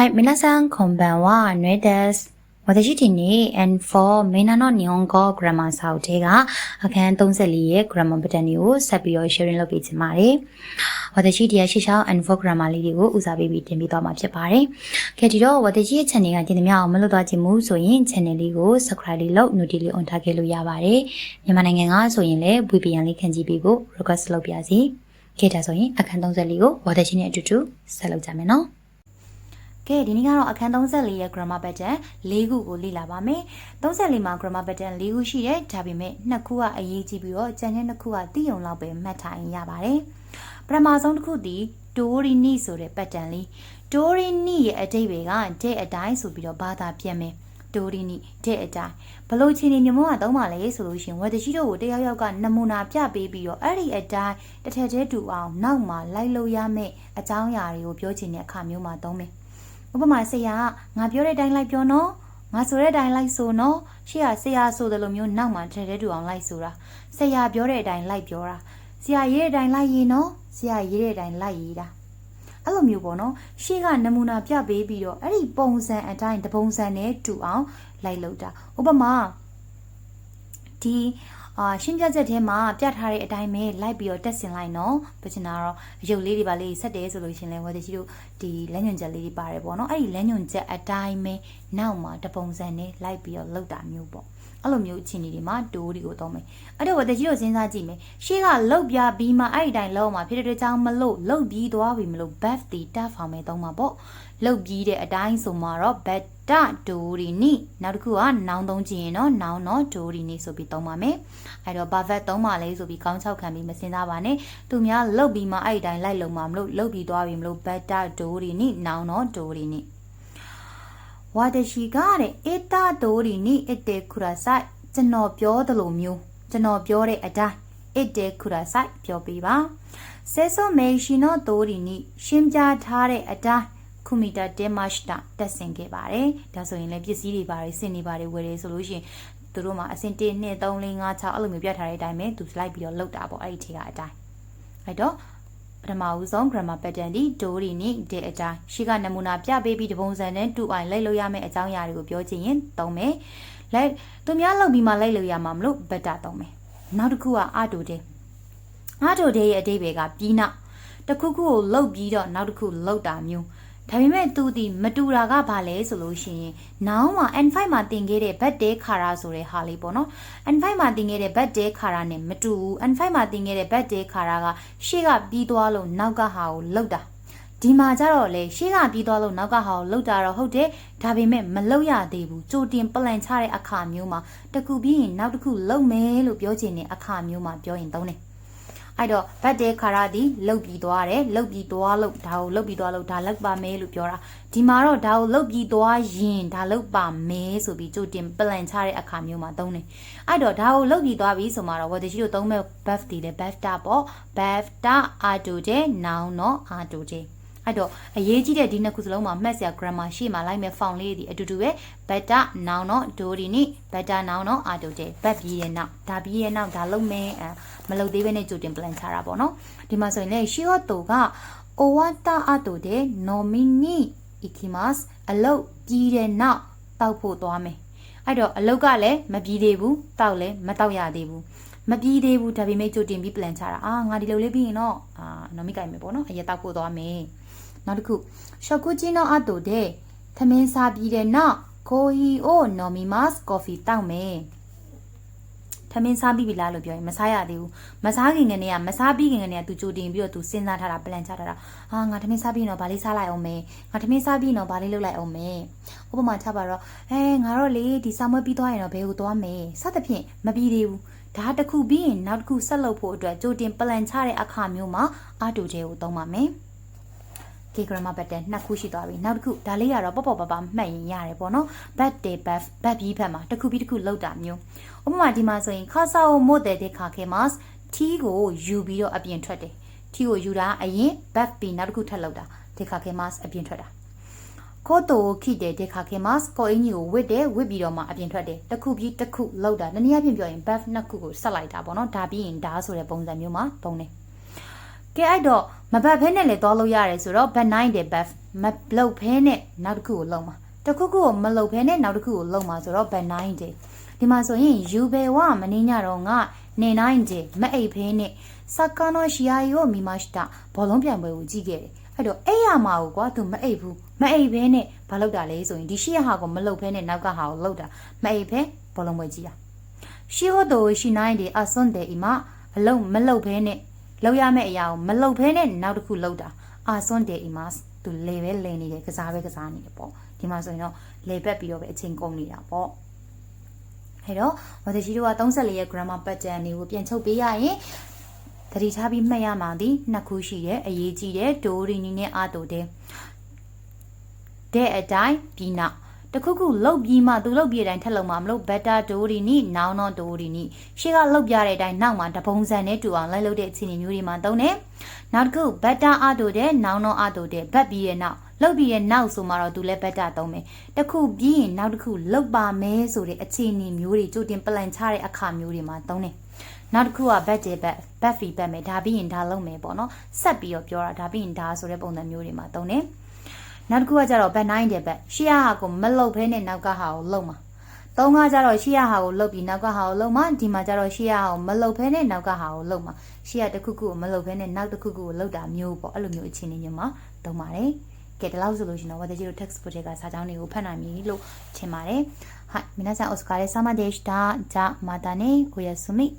はい、皆さんこんばんは、ぬえです。私ဒီနေ့ N4 မင်းနာの日本語 grammar စာအုပ်ထဲကအခန်း34ရဲ့ grammar pattern တွေကိုဆက်ပြီးတော့ sharing လုပ်ပေးချင်ပါတယ်။私ဒီရရှိချောင်း N4 grammar လေးတွေကိုဦးစားပေးပြီးတင်ပြသွားမှာဖြစ်ပါတယ်။ကြည့်ဒီတော့私ရဲ့ channel ကတင်သမျှအောင်မလုပ်သွားခြင်းမူဆိုရင် channel လေးကို subscribe လေးလုပ် notification လေး on ထားခဲ့လို့ရပါတယ်။မြန်မာနိုင်ငံကဆိုရင်လည်း VPN လေးခန့်ကြည့်ပေးဖို့ request လုပ်ပြစီ။ကြည့်ဒါဆိုရင်အခန်း34ကို私နဲ့အတူတူဆက်လုပ်ကြမယ်နော်။ ကဲဒီနေ့ကတော့အခန်း34ရဲ့ grammar pattern ၄ခုကိုလေ့လာပါမယ်။34မှာ grammar pattern ၄ခုရှိတယ်။ဒါပေမဲ့နှစ်ခုကအရေးကြီးပြီးတော့ကျန်တဲ့နှစ်ခုကသိုံလောက်ပဲမှတ်ထားရင်ရပါတယ်။ပထမဆုံးတစ်ခုဒီ Dorini ဆိုတဲ့ pattern လေး Dorini ရဲ့အဓိပ္ပာယ်ကတဲ့အတိုင်းဆိုပြီးတော့ဘာသာပြန်မယ်။ Dorini တဲ့အတိုင်းဘလို့ချင်းနေမျိုးကသုံးပါလဲဆိုလို့ရှရင်ဝတရှိတို့ကိုတယောက်ယောက်ကနမူနာပြပေးပြီးတော့အဲ့ဒီအတိုင်းတစ်ထက်တည်းတူအောင်နောက်မှာလိုက်လို့ရမယ့်အကြောင်းအရာတွေကိုပြောချင်တဲ့အခါမျိုးမှာသုံးမယ်။ ဥပမာဆရာကငါပြောတဲ့အတိုင်းလိုက်ပြောနော်ငါဆိုတဲ့အတိုင်းလိုက်ဆိုနော်ရှေ့ကဆရာဆိုတယ်လို့မျိုးနောက်မှထဲထဲတူအောင်လိုက်ဆိုတာဆရာပြောတဲ့အတိုင်းလိုက်ပြောတာဆရာရေးတဲ့အတိုင်းလိုက်ရေးနော်ဆရာရေးတဲ့အတိုင်းလိုက်ရေးတာအဲ့လိုမျိုးပေါ့နော်ရှေ့ကနမူနာပြပေးပြီးတော့အဲ့ဒီပုံစံအတိုင်းတပုံစံနဲ့တူအောင်လိုက်လုပ်တာဥပမာဒီ အာရှင်းပြချက်ထဲမှာပြထားတဲ့အတိုင်းပဲလိုက်ပြီးတော့တက်ဆင်လိုက်နော်ပြချင်တာတော့အယုတ်လေးတွေပါလေးဆက်တယ်ဆိုလို့ရှရင်လဲဝယ်တရှိတို့ဒီလက်ညွန်ချက်လေးတွေပါတယ်ပေါ့နော်အဲ့ဒီလက်ညွန်ချက်အတိုင်းပဲနောက်မှာတပုံစံနဲ့လိုက်ပြီးတော့လောက်တာမျိုးပေါ့ အဲ့လိုမျိုးအခြေအနေတွေမှာဒိုးတွေကိုသုံးမယ်အဲ့တော့ဝယ်တရှိတို့စဉ်းစားကြည့်မယ်ရှေ့ကလောက်ပြပြီးမှအဲ့ဒီတိုင်းလောက်မှာဖြစ်တဲ့အတွက်ကြောင့်မလို့လောက်ပြီးသွားပြီမလို့ bath တီ tap ဖောင်မယ်သုံးမှာပေါ့လောက်ပြီးတဲ့အတိုင်းဆိုမှတော့ bet တဒိုရီနီနောက်တစ်ခုကနောင်သုံးကြည့်ရင်တော့နောင်တော့ဒိုရီနီဆိုပြီးသုံးပါမယ်အဲ့တော့ဘာဗတ်သုံးပါလဲဆိုပြီးကောင်းချောက်ခံပြီးမစင်သားပါနဲ့သူများလှုပ်ပြီးမှအဲ့ဒီတိုင်းလိုက်လုံမှာမလို့လှုပ်ပြီးသွားပြီမလို့ဘတ်တဒိုရီနီနောင်တော့ဒိုရီနီ ဝါတရှိကတဲ့အတာဒိုရီနီအတေခူရာဆိုင်ကျွန်တော်ပြောသလိုမျိုးကျွန်တော်ပြောတဲ့အတိုင်းအတေခူရာဆိုင်ပြောပြပါဆဲဆိုမေရှိနိုဒိုရီနီရှင်းပြထားတဲ့အတိုင်းခုမီတာ10မတ်တာတက်ဆင်ခဲ့ပါတယ်ဒါဆိုရင်လည်းပစ္စည်းတွေပါတယ်စင်တွေပါတယ်ဝယ်တယ်ဆိုလို့ရှိရင်သူတို့မှာအစင်1 2 3 4 5 6အဲ့လိုမျိုးပြထားတဲ့အတိုင်းပဲသူလိုက်ပြီးတော့လောက်တာပေါ့အဲ့ဒီထဲကအတိုင်းအဲ့တော့ ပထမဦးဆုံး grammar pattern ဒီဒိုရီနိတဲ့အတိုင်းရှေ့ကနမူနာပြပေးပြီးတပုံစံနဲ့တူအိုင်လိုက်လို့ရမယ့်အကြောင်းအရာတွေကိုပြောချင်ရင်သုံးမယ်လိုက်သူများလောက်ပြီးမှလိုက်လို့ရမှာမလို့ better သုံးမယ်နောက်တစ်ခုကအာတိုတဲ့အာတိုတဲ့ရဲ့အဓိပ္ပာယ်ကပြီးနောက်တစ်ခုခုကိုလှုပ်ပြီးတော့နောက်တစ်ခုလှုပ်တာမျိုး ဒါပေမဲ့သူဒီမတူတာကဘာလဲဆိုလို့ရှိရင်နောင်မှာ N5 မှာတင်ခဲ့တဲ့ bad day ခါရာဆိုတဲ့ဟာလေးပေါ့နော် N5 မှာတင်ခဲ့တဲ့ bad day ခါရာနဲ့မတူဘူး N5 မှာတင်ခဲ့တဲ့ bad day ခါရာကရှေ့ကပြီးသွားလို့နောက်ကဟာကိုလှုပ်တာဒီမှာကျတော့လေရှေ့ကပြီးသွားလို့နောက်ကဟာကိုလှုပ်တာတော့ဟုတ်တယ်ဒါပေမဲ့မလှုပ်ရသေးဘူးကြိုတင်ပလန်ချတဲ့အခါမျိုးမှာတစ်ခုပြီးရင်နောက်တစ်ခုလှုပ်မယ်လို့ပြောချင်တဲ့အခါမျိုးမှာပြောရင်သုံးတယ် အဲ့တော့ဘတ်တဲခါရသည်လှုပ်ပြီးသွားတယ်လှုပ်ပြီးသွားလို့ဒါကိုလှုပ်ပြီးသွားလို့ဒါလောက်ပါမယ်လို့ပြောတာဒီမှာတော့ဒါကိုလှုပ်ပြီးသွားရင်ဒါလောက်ပါမယ်ဆိုပြီးကြိုတင် plan ချတဲ့အခါမျိုးမှာသုံးတယ်အဲ့တော့ဒါကိုလှုပ်ပြီးသွားပြီဆိုမှတော့ဝတ်တရှိတို့သုံးမဲ့ buff တီလေ buff တာပေါ့ buff တာအာတူတဲ့ noun တော့အာတူတဲ့ အဲ့တော့အရေးကြီးတဲ့ဒီနှစ်ခုစလုံးမှာမှတ်စရာ grammar ရှေ့မှာလိုက်မဲ့ found လေးတွေအတူတူပဲ better noun တော့ do ဒီနိ better noun တော့အာတူတဲ့ back ပြီးရဲ့နောက်ဒါပြီးရဲ့နောက်ဒါလုံးမဲမလုပ်သေးဘဲနဲ့ကြိုတင် plan ချတာပေါ့နော်ဒီမှာဆိုရင်လေရှီဟော့တိုက owata ato de nomini ikimas အလုတ်ပြီးတဲ့နောက်တောက်ဖို့သွားမယ်အဲ့တော့အလုတ်ကလည်းမပြီးသေးဘူးတောက်လည်းမတောက်ရသေးဘူး မပြီးသေးဘူးဒါပေမဲ့ကြိုတင်ပြီး plan ချတာအာငါဒီလိုလေးပြီးရင်တော့အာနော်မိကြိုင်မယ်ပေါ့နော်အရက်တောက်ဖို့သွားမယ်နောက်တစ်ခုရှော့ကူဂျီနိုအတိုတဲ့သမင်းစားပြီးတဲ့နောက်ကိုဟီအိုနော်မီမတ်ကော်ဖီတောက်မယ်ထမင်းစားပြီးပြီလားလို့ပြောရင်မစားရသေးဘူးမစားခင်ကနေကမစားပြီးခင်ကနေကသူကြိုတင်ပြီးတော့သူစဉ်းစားထားတာပလန်ချထားတာအာငါထမင်းစားပြီးတော့ဗာလေးစားလိုက်အောင်မယ်ငါထမင်းစားပြီးတော့ဗာလေးလုပ်လိုက်အောင်မယ်ဥပမာချပါတော့အဲငါတော့လေဒီစာမွေးပြီးသွားရင်တော့ဘယ်ကိုသွားမယ်စသဖြင့်မပြီးသေးဘူး ဒါတစ်ခုပြီးရင်နောက်တစ်ခုဆက်လုပ်ဖို့အတွက်ကြိုတင်ပလန်ချတဲ့အခါမျိုးမှာအာတူကျဲကိုသုံးပါမယ်ကေဂရမဘတ်တဲ့နှစ်ခုရှိသွားပြီနောက်တစ်ခုဒါလေးကတော့ပေါ့ပေါ့ပါပါမှတ်ရင်ရတယ်ပေါ့နော် bad day buff ဘတ်ပြီးဘက်မှာတစ်ခုပြီးတစ်ခုလောက်တာမျိုးဥပမာဒီမှာဆိုရင်ခါဆာအိုမို့တဲ့တဲ့ခါခဲမတ်ထီကိုယူပြီးတော့အပြင်ထွက်တယ်ထီကိုယူတာအရင် buff ပြီးနောက်တစ်ခုထပ်လောက်တာဒီခါခဲမတ်အပြင်ထွက်တာ ကိုတိုခိတဲ့ဒီခါခဲမတ်ကိုအင်းကြီးကိုဝစ်တယ်ဝစ်ပြီးတော့မှအပြင်ထွက်တယ်တစ်ခုပြီးတစ်ခုလောက်တာနည်းနည်းအားဖြင့်ပြောရင် buff နှစ်ခုကိုဆက်လိုက်တာပေါ့နော်ဒါပြီးရင်ဒါဆိုတဲ့ပုံစံမျိုးမှာသုံးတယ်ကဲအဲ့တော့မဘတ်ဖဲနဲ့လည်းသွားလို့ရတယ်ဆိုတော့ bad 9တဲ့ buff မလုပ်ဖဲနဲ့နောက်တစ်ခုကိုလုံးမှာတစ်ခုခုကိုမလုပ်ဖဲနဲ့နောက်တစ်ခုကိုလုံးမှာဆိုတော့ဘယ်နိုင်တယ်ဒီမှာဆိုရင်ယူဘေဝမနေညတော့ငါနေနိုင်တယ်မအိပ်ဖဲနဲ့စကားနောရှိယာယောမိမရှိတာဘောလုံးပြန်ပွဲကိုကြည့်ခဲ့တယ် အဲ့တော့အဲ့ရမှာကိုကွာသူမအိပ်ဘူးမအိပ်ဖဲနဲ့ဘာလုပ်တာလဲဆိုရင်ဒီရှိရဟာကိုမလုပ်ဖဲနဲ့နောက်ကဟာကိုလုပ်တာမအိပ်ဖဲဘောလုံးပွဲကြည့်တာရှိဟိုတိုရှိနိုင်ဒီအစွန်တဲ့အီမအလုံးမလုံဖဲနဲ့လောက်ရမယ့်အရာကိုမလုံဖဲနဲ့နောက်တစ်ခုလောက်တာအစွန်တဲ့အီမသူလေပဲလေနေတယ်ကစားပဲကစားနေတယ်ပေါ့ဒီမှာဆိုရင်တော့လေပက်ပြီးတော့ပဲအချိန်ကုန်နေတာပေါ့အဲတော့ဝတရှိတို့က34ရဲ့ grammar pattern တွေကိုပြန်ချုပ်ပေးရရင် သတိထားပြီးမှတ်ရမှာဒီနှစ်ခုရှိတယ်အရေးကြီးတယ်ဒိုရီနီနဲ့အာတိုတဲ့တဲ့အတိုင်းပြီးနောက်တခုခုလုတ်ပြီးမှသူလုတ်ပြီးတဲ့အတိုင်းထက်လုံးမှမလို့ better ဒိုရီနီနောင်တော့ဒိုရီနီရှေ့ကလုတ်ပြတဲ့အတိုင်းနောက်မှတပုံစံနဲ့တူအောင်လိုက်လုတ်တဲ့အခြေအနေမျိုးတွေမှာသုံးတယ်နောက်တစ်ခု better အာတိုတဲ့နောင်တော့အာတိုတဲ့ဘက်ပြီးရဲ့နောက်လုတ်ပြီးရဲ့နောက်ဆိုမှတော့သူလည်း better သုံးမယ်တခုပြီးရင်နောက်တစ်ခုလုတ်ပါမယ်ဆိုတဲ့အခြေအနေမျိုးတွေကြိုတင် plan ချတဲ့အခါမျိုးတွေမှာသုံးတယ် နောက်တစ်ခုက back တဲ့ back back feedback မယ်ဒါပြီးရင်ဒါလုံးမယ်ပေါ့နော်ဆက်ပြီးတော့ပြောတာဒါပြီးရင်ဒါဆိုတဲ့ပုံစံမျိုးတွေမှာသုံးတယ်နောက်တစ်ခုကကြတော့ back 9တဲ့ back ရှေ့ဟာကိုမလုတ်ဖဲနဲ့နောက်ကဟာကိုလုံမှာသုံးကကြတော့ရှေ့ဟာကိုလုတ်ပြီးနောက်ကဟာကိုလုံမှာဒီမှာကြတော့ရှေ့ဟာကိုမလုတ်ဖဲနဲ့နောက်ကဟာကိုလုံမှာရှေ့ကတစ်ခုခုကိုမလုတ်ဖဲနဲ့နောက်တစ်ခုခုကိုလုတ်တာမျိုးပေါ့အဲ့လိုမျိုးအခြေအနေမျိုးမှာသုံးပါတယ်ကဲဒီလောက်ဆိုလို့ရှိရင်တော့ဝတကြီးတို့ text book တွေကစာကြောင်းတွေကိုဖတ်နိုင်ပြီလို့ထင်ပါတယ်はい皆さんお疲れ様でしたじゃあまたねおやすみ